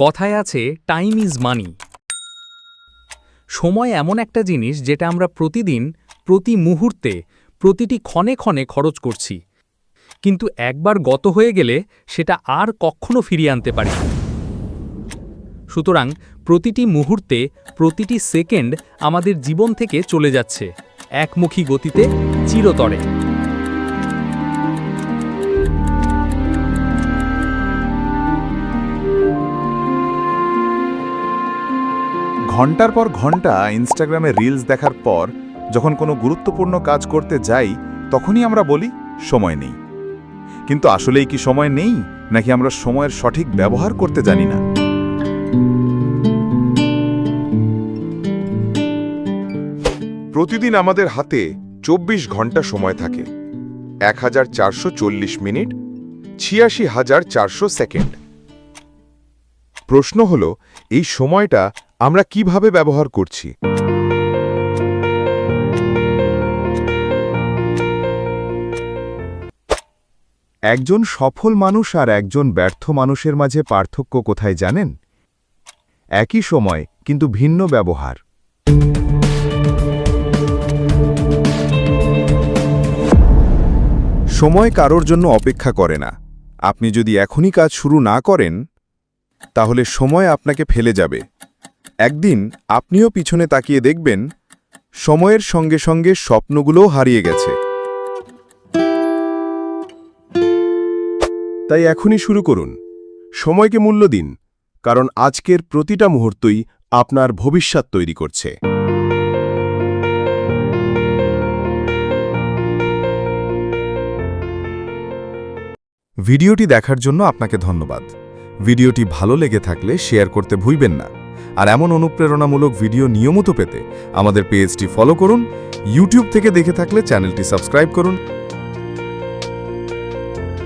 কথায় আছে time is money সময় এমন একটা জিনিস যেটা আমরা প্রতিদিন, প্রতি মুহূর্তে, প্রতিটি ক্ষণে ক্ষণে খরচ করছি। কিন্তু একবার গত হয়ে গেলে সেটা আর কখনো ফিরিয়ে আনতে পারি সুতরাং প্রতিটি মুহূর্তে, প্রতিটি সেকেন্ড আমাদের জীবন থেকে চলে যাচ্ছে, একমুখী গতিতে, চিরতরে। ঘণ্টার পর ঘণ্টা ইনস্টাগ্রামে রিলস দেখার পর যখন কোনো গুরুত্বপূর্ণ কাজ করতে যাই, তখনই আমরা বলি, সময় নেই। কিন্তু আসলেই কি সময় নেই? নাকি আমরা সময়ের সঠিক ব্যবহার করতে জানি না? প্রতিদিন আমাদের হাতে চব্বিশ ঘণ্টা সময় থাকে। এক হাজার চারশো চল্লিশ মিনিট, ছিয়াশি হাজার চারশো সেকেন্ড। প্রশ্ন হল, এই সময়টা আমরা কীভাবে ব্যবহার করছি? একজন সফল মানুষ আর একজন ব্যর্থ মানুষের মাঝে পার্থক্য কোথায় জানেন? একই সময়, কিন্তু ভিন্ন ব্যবহার। সময় কারোর জন্য অপেক্ষা করে না। আপনি যদি এখনই কাজ শুরু না করেন, তাহলে সময় আপনাকে ফেলে যাবে। একদিন আপনিও পিছনে তাকিয়ে দেখবেন, সময়ের সঙ্গে সঙ্গে স্বপ্নগুলোও হারিয়ে গেছে। তাই এখনই শুরু করুন। সময়কে মূল্য দিন, কারণ আজকের প্রতিটা মুহূর্তই আপনার ভবিষ্যৎ তৈরি করছে। ভিডিওটি দেখার জন্য আপনাকে ধন্যবাদ। ভিডিওটি ভালো লেগে থাকলে শেয়ার করতে ভুলবেন না। আর এমন অনুপ্রেরণামূলক ভিডিও নিয়মিত পেতে আমাদের পেজটি ফলো করুন, ইউটিউব থেকে দেখে থাকলে চ্যানেলটি সাবস্ক্রাইব করুন।